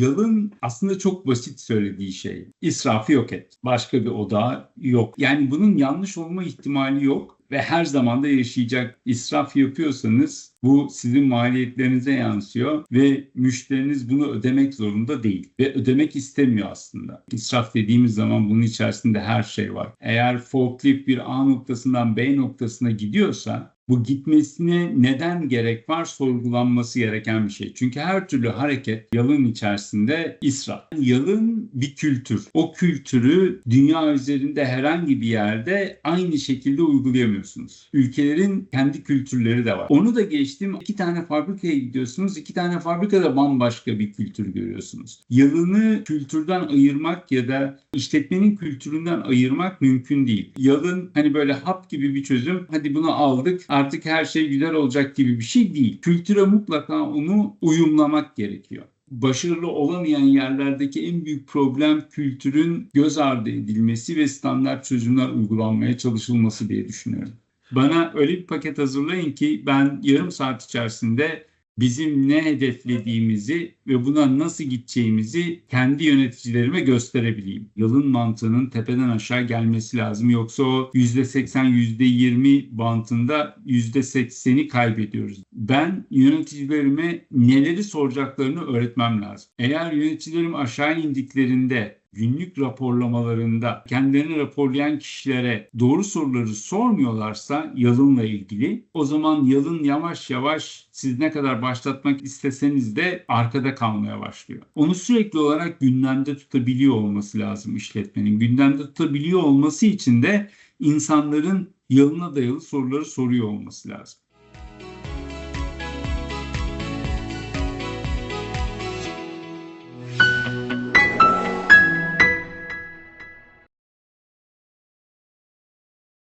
Yalın aslında çok basit söylediği şey. İsrafı yok et. Başka bir oda yok. Yani bunun yanlış olma ihtimali yok ve her zaman da yaşayacak. İsraf yapıyorsanız bu sizin maliyetlerinize yansıyor ve müşteriniz bunu ödemek zorunda değil ve ödemek istemiyor aslında. İsraf dediğimiz zaman bunun içerisinde her şey var. Eğer forklift bir A noktasından B noktasına gidiyorsa bu gitmesine neden gerek var sorgulanması gereken bir şey. Çünkü her türlü hareket yalın içerisinde israf. Yalın bir kültür. O kültürü dünya üzerinde herhangi bir yerde aynı şekilde uygulayamıyorsunuz. Ülkelerin kendi kültürleri de var. Onu da geçtim. İki tane fabrikaya gidiyorsunuz. İki tane fabrikada bambaşka bir kültür görüyorsunuz. Yalını kültürden ayırmak ya da işletmenin kültüründen ayırmak mümkün değil. Yalın hani böyle hap gibi bir çözüm. Hadi bunu aldık artık her şey güzel olacak gibi bir şey değil. Kültüre mutlaka onu uyumlamak gerekiyor başarılı olamayan yerlerdeki en büyük problem kültürün göz ardı edilmesi ve standart çözümler uygulanmaya çalışılması diye düşünüyorum. Bana öyle bir paket hazırlayın ki ben yarım saat içerisinde bizim ne hedeflediğimizi ve buna nasıl gideceğimizi kendi yöneticilerime gösterebileyim. Yılın mantığının tepeden aşağı gelmesi lazım. Yoksa o %80, %20 bantında %80'i kaybediyoruz. Ben yöneticilerime neleri soracaklarını öğretmem lazım. Eğer yöneticilerim aşağı indiklerinde günlük raporlamalarında kendilerini raporlayan kişilere doğru soruları sormuyorlarsa yalınla ilgili o zaman yalın yavaş yavaş siz ne kadar başlatmak isteseniz de arkada kalmaya başlıyor. Onu sürekli olarak gündemde tutabiliyor olması lazım işletmenin. Gündemde tutabiliyor olması için de insanların yalına dayalı soruları soruyor olması lazım.